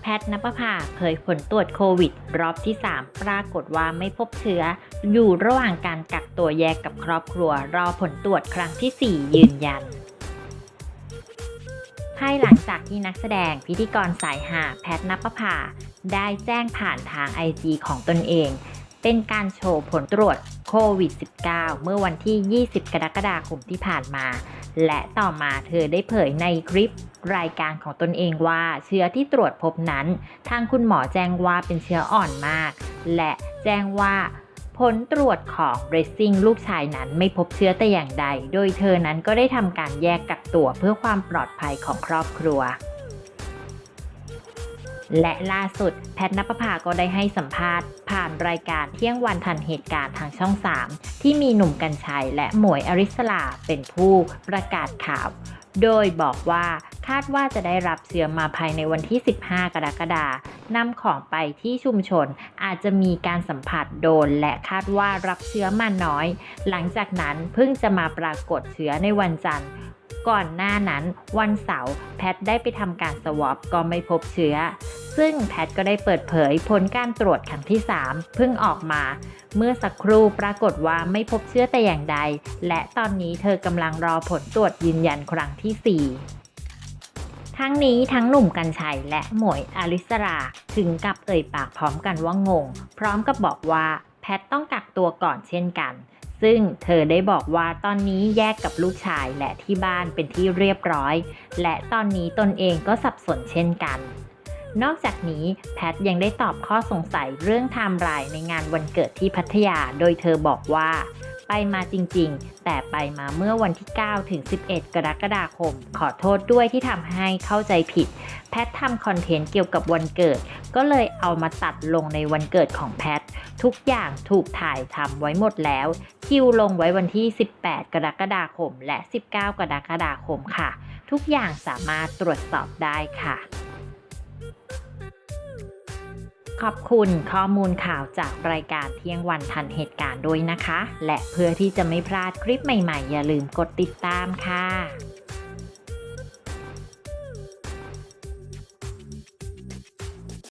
แพทย์นภพาเผยผลตรวจโควิด รอบที่ 3 ปรากฏว่าไม่พบเชื้อ อยู่ระหว่างการกักตัวแยกกับครอบครัว รอผลตรวจครั้งที่ 4 ยืนยัน ภายหลังจากที่นักแสดงพิธีกรสายหาแพทย์นภพาได้แจ้งผ่านทาง IG ของตนเอง เป็นการโชว์ผลตรวจโควิด -19 เมื่อวันที่ 20 กรกฎาคมที่ผ่านมา และต่อมาเธอได้เผยในคลิปรายการของตนเองว่าเชื้อที่ตรวจพบนั้น ทางคุณหมอแจ้งว่าเป็นเชื้ออ่อนมาก และแจ้งว่าผลตรวจของเรซซิ่งลูกชายนั้นไม่พบเชื้อแต่อย่างใด โดยเธอนั้นก็ได้ทำการแยกกักตัวเพื่อความปลอดภัยของครอบครัว และล่าสุดแพทย์นปภาก็ได้ให้สัมภาษณ์ ผ่านรายการเที่ยงวันทันเหตุการณ์ทางช่อง 3 ที่มีหนุ่มกัญชัยและหมวยอริสลาเป็นผู้ประกาศข่าว โดยบอกว่าคาดว่าจะได้รับเชื้อมาภายในวันที่ 15 กรกฎาคมนำของไปที่ชุมชนอาจจะมีการสัมผัสโดนและคาดว่ารับเชื้อมาน้อย หลังจากนั้นเพิ่งจะมาปรากฏเชื้อในวันจันทร์ก่อนหน้านั้นวันเสาร์แพทย์ได้ไปทำการสวอปก็ไม่พบเชื้อ ซึ่งแพทย์ก็ได้เปิดเผยผลการตรวจครั้งที่ 3 เพิ่งออกมา เมื่อสักครู่ปรากฏว่าไม่พบเชื้อแต่อย่างใด และตอนนี้เธอกำลังรอผลตรวจยืนยันครั้งที่ 4ทั้งนี้ทั้งหนุ่มกัญชัยและหมวยอลิสราถึงกับเอ่ยปากพร้อมกันว่างง พร้อมกับบอกว่าแพทต้องกักตัวก่อนเช่นกัน ซึ่งเธอได้บอกว่าตอนนี้แยกกับลูกชายและที่บ้านเป็นที่เรียบร้อย และตอนนี้ตนเองก็สับสนเช่นกัน นอกจากนี้แพทยังได้ตอบข้อสงสัยเรื่องไทม์ไลน์ในงานวันเกิดที่พัทยา โดยเธอบอกว่า ไปมาจริงๆ แต่ไปมาเมื่อวันที่ 9 ถึง 11 กรกฎาคม ขอโทษด้วยที่ทำให้เข้าใจผิด แพททำคอนเทนต์เกี่ยวกับวันเกิด ก็เลยเอามาตัดลงในวันเกิดของแพท ทุกอย่างถูกถ่ายทำไว้หมดแล้ว คิวลงไว้วันที่ 18 กรกฎาคม และ 19 กรกฎาคมค่ะ ทุกอย่างสามารถตรวจสอบได้ค่ะ ขอบคุณข้อมูลข่าวจากรายการเที่ยงวันทันเหตุการณ์ด้วยนะคะ และเพื่อที่จะไม่พลาดคลิปใหม่ๆ อย่าลืมกดติดตามค่ะ